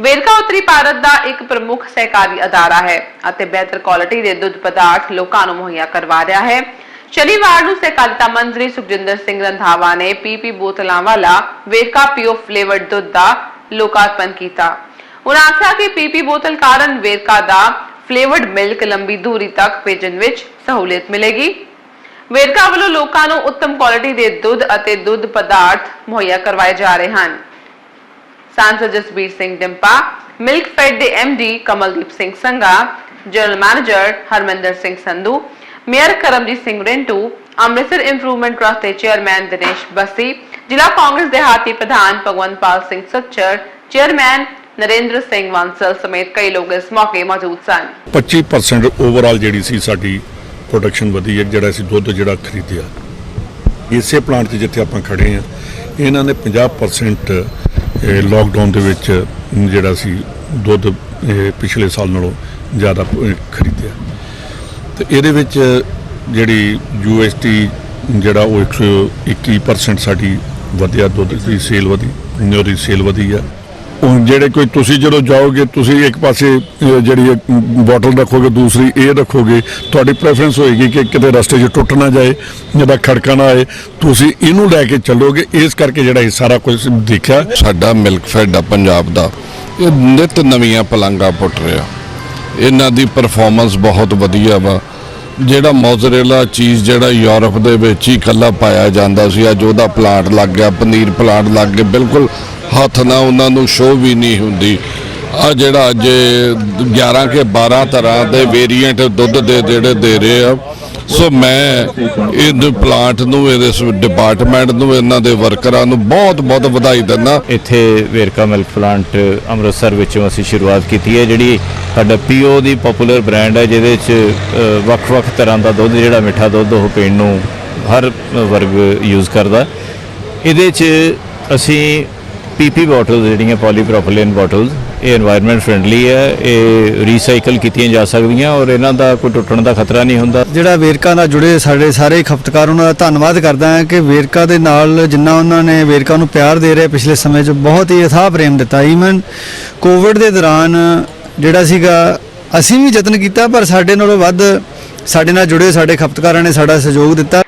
ਵੇਰਕਾ ਉੱਤਰੀ ਭਾਰਤ ਦਾ ਇੱਕ ਪ੍ਰਮੁੱਖ ਸਹਿਕਾਰੀ ਅਦਾਰਾ ਹੈ ਅਤੇ ਬਿਹਤਰ ਕੁਆਲਿਟੀ ਦੇ ਦੁੱਧ ਪਦਾਰਥ ਲੋਕਾਂ ਨੂੰ ਮੁਹੱਈਆ ਕਰਵਾ ਰਿਹਾ ਹੈ। ਸ਼ਨੀਵਾਰ ਨੂੰ ਸਹਿਕਾਰਤਾ ਮੰਤਰੀ ਸੁਖਜਿੰਦਰ ਸਿੰਘ ਰੰਧਾਵਾ ਨੇ ਪੀਪੀ ਬੋਤਲਾਂ ਵਾਲਾ ਵੇਰਕਾ ਪਿਓ ਫਲੇਵਰਡ ਦੁੱਧ ਦਾ ਲੋਕਾਰਪਣ ਕੀਤਾ। ਉਹਨਾਂ ਆਖਿਆ ਕਿ ਪੀਪੀ ਬੋਤਲ ਕਾਰਨ ਵੇਰਕਾ ਦਾ ਫਲੇਵਰਡ ਮਿਲਕ ਲੰਬੀ ਦੂਰੀ ਤੱਕ ਭੇਜਣ ਵਿੱਚ ਸਹੂਲਤ ਮਿਲੇਗੀ। ਵੇਰਕਾ ਵੱਲੋਂ ਲੋਕਾਂ ਨੂੰ ਉੱਤਮ ਕੁਆਲਿਟੀ ਦੇ ਦੁੱਧ ਅਤੇ ਦੁੱਧ ਪਦਾਰਥ ਮੁਹੱਈਆ ਕਰਵਾਏ ਜਾ ਰਹੇ ਹਨ। ਸਾਂਸਦ ਜਸਬੀਰ ਸਿੰਘ ਡਿੰਪਾ ਮਿਲਕ ਫੈਡ ਦੇ D Kamaldeep Singh Sangha general manager Harminder Singh Sandhu mayor Karamjit Singh Rintu Amritsar improvement trust ਦੇ ਚੇਅਰਮੈਨ ਦਿਨੇਸ਼ ਬਸੀ ਜ਼ਿਲ੍ਹਾ ਕਾਂਗਰਸ ਦੇ ਹਾਤੀ ਪ੍ਰਧਾਨ ਭਗਵੰਤਪਾਲ ਸਿੰਘ ਸੱਚਰ ਚੇਅਰਮੈਨ ਨਰਿੰਦਰ ਸਿੰਘ ਵਾਂਸਲ ਸਮੇਤ ਕਈ ਲੋਕ ਇਸ ਮੌਕੇ ਮੌਜੂਦ ਸਨ 25% ਓਵਰਆਲ ਜਿਹੜੀ ਸੀ ਸਾਡੀ ਪ੍ਰੋਡਕਸ਼ਨ ਵਧੀ ਹੈ ਜਿਹੜਾ ਅਸੀਂ ਦੁੱਧ ਜਿਹੜਾ ਖਰੀਦਿਆ ਇਸੇ ਪਲਾਂਟ 'ਚ ਜਿੱਥੇ ਆਪਾਂ ਖੜੇ ਆ ਇਹਨਾਂ ਨੇ 50% ਲੋਕਡਾਊਨ ਦੇ ਵਿੱਚ ਜਿਹੜਾ ਸੀ, ਦੁੱਧ ਇਹ ਪਿਛਲੇ ਸਾਲ ਨਾਲੋਂ ਜ਼ਿਆਦਾ ਖਰੀਦਿਆ। ਤੇ ਇਹਦੇ ਵਿੱਚ ਜਿਹੜੀ ਯੂਐਸਟੀ ਜਿਹੜਾ ਉਹ 121% ਸਾਡੀ ਵਧਿਆ, ਦੁੱਧ ਦੀ ਸੇਲ ਵਧੀ, ਉਹਦੀ ਸੇਲ ਵਧੀ ਆ। ਹੁਣ ਜਿਹੜੇ ਕੋਈ ਤੁਸੀਂ ਜਦੋਂ ਜਾਓਗੇ, ਤੁਸੀਂ ਇੱਕ ਪਾਸੇ ਜਿਹੜੀ ਬੋਟਲ ਰੱਖੋਗੇ, ਦੂਸਰੀ ਇਹ ਰੱਖੋਗੇ, ਤੁਹਾਡੀ ਪ੍ਰੈਫਰੈਂਸ ਹੋਏਗੀ ਕਿ ਕਿਤੇ ਰਸਤੇ 'ਚ ਟੁੱਟ ਨਾ ਜਾਏ ਜਿਹਦਾ ਖੜਕਾ ਨਾ ਆਏ। ਤੁਸੀਂ ਇਹਨੂੰ ਲੈ ਕੇ ਚੱਲੋਗੇ, ਇਸ ਕਰਕੇ ਜਿਹੜਾ ਇਹ ਸਾਰਾ ਕੁਝ ਦੇਖਿਆ। ਸਾਡਾ ਮਿਲਕ ਫੈਡ ਆ ਪੰਜਾਬ ਦਾ। ਇਹ ਨਿਤ ਨਵੀਆਂ ਪਲੰਗਾ ਪੁੱਟ ਰਿਹਾ। ਇਹਨਾਂ ਦੀ ਪਰਫਾਰਮੈਂਸ ਬਹੁਤ ਵਧੀਆ ਵਾ। ਜਿਹੜਾ ਮੋਜ਼ਰੇਲਾ ਚੀਜ਼ ਜਿਹੜਾ ਯੂਰਪ ਦੇ ਵਿੱਚ ਹੀ ਇਕੱਲਾ ਪਾਇਆ ਜਾਂਦਾ ਸੀ, ਅੱਜ ਉਹਦਾ ਪਲਾਂਟ ਲੱਗ ਗਿਆ, ਪਨੀਰ ਪਲਾਂਟ ਲੱਗ ਗਿਆ ਬਿਲਕੁਲ ਹੱਥ ਨਾਲ ਉਹਨਾਂ ਨੂੰ ਸ਼ੋਅ ਵੀ ਨਹੀਂ ਹੁੰਦੀ। ਆ ਜਿਹੜਾ ਅੱਜ 11 ਕੇ 12 ਤਰ੍ਹਾਂ ਦੇ ਵੇਰੀਐਂਟ ਦੁੱਧ ਦੇ ਜਿਹੜੇ ਦੇ ਰਹੇ ਆ। ਸੋ ਮੈਂ ਇਹ ਪਲਾਂਟ ਨੂੰ ਇਹਦੇ ਡਿਪਾਰਟਮੈਂਟ ਨੂੰ, ਇਹਨਾਂ ਦੇ ਵਰਕਰਾਂ ਨੂੰ ਬਹੁਤ ਬਹੁਤ ਵਧਾਈ ਦਿੰਦਾ। ਇੱਥੇ ਵੇਰਕਾ ਮਿਲਕ ਪਲਾਂਟ ਅੰਮ੍ਰਿਤਸਰ ਵਿੱਚੋਂ ਅਸੀਂ ਸ਼ੁਰੂਆਤ ਕੀਤੀ ਹੈ, ਜਿਹੜੀ ਸਾਡਾ ਪੀਓ ਦੀ ਪਪੂਲਰ ਬ੍ਰਾਂਡ ਹੈ, ਜਿਹਦੇ ਵਿੱਚ ਵੱਖ-ਵੱਖ ਤਰ੍ਹਾਂ ਦਾ ਦੁੱਧ, ਜਿਹੜਾ ਮਿੱਠਾ ਦੁੱਧ ਉਹ ਪੀਣ ਨੂੰ ਹਰ ਵਰਗ ਯੂਜ਼ ਕਰਦਾ। ਇਹਦੇ 'ਚ ਅਸੀਂ ਪੀਪੀ ਬੋਟਲ ਜਿਹੜੀਆਂ ਪੋਲੀਪ੍ਰੋਪੀਲੀਨ ਬੋਟਲ ਇਹ এনवायरमेंट ਫਰੈਂਡਲੀ ਹੈ, ਇਹ ਰੀਸਾਈਕਲ ਕੀਤੀਆਂ ਜਾ ਸਕਦੀਆਂ ਔਰ ਇਹਨਾਂ ਦਾ ਕੋਈ ਟੁੱਟਣ ਦਾ ਖਤਰਾ ਨਹੀਂ ਹੁੰਦਾ। ਜਿਹੜਾ ਵੇਰਕਾ ਨਾਲ ਜੁੜੇ ਸਾਡੇ ਸਾਰੇ ਖਪਤਕਾਰ, ਉਹਨਾਂ ਦਾ ਧੰਨਵਾਦ ਕਰਦਾ ਹਾਂ ਕਿ ਵੇਰਕਾ ਦੇ ਨਾਲ ਜਿੰਨਾ ਉਹਨਾਂ ਨੇ ਵੇਰਕਾ ਨੂੰ ਪਿਆਰ ਦੇ ਰਹੇ ਪਿਛਲੇ ਸਮੇਂ 'ਚ ਬਹੁਤ ਹੀ ਅਥਾਹ ਪ੍ਰੇਮ ਦਿੱਤਾ। ਈਵਨ ਕੋਵਿਡ ਦੇ ਦੌਰਾਨ ਜਿਹੜਾ ਸੀਗਾ, ਅਸੀਂ ਵੀ ਯਤਨ ਕੀਤਾ, ਪਰ ਸਾਡੇ ਨਾਲੋਂ ਵੱਧ ਸਾਡੇ ਨਾਲ ਜੁੜੇ ਸਾਡੇ ਖਪਤਕਾਰਾਂ ਨੇ ਸਾਡਾ ਸਹਿਯੋਗ ਦਿੱਤਾ।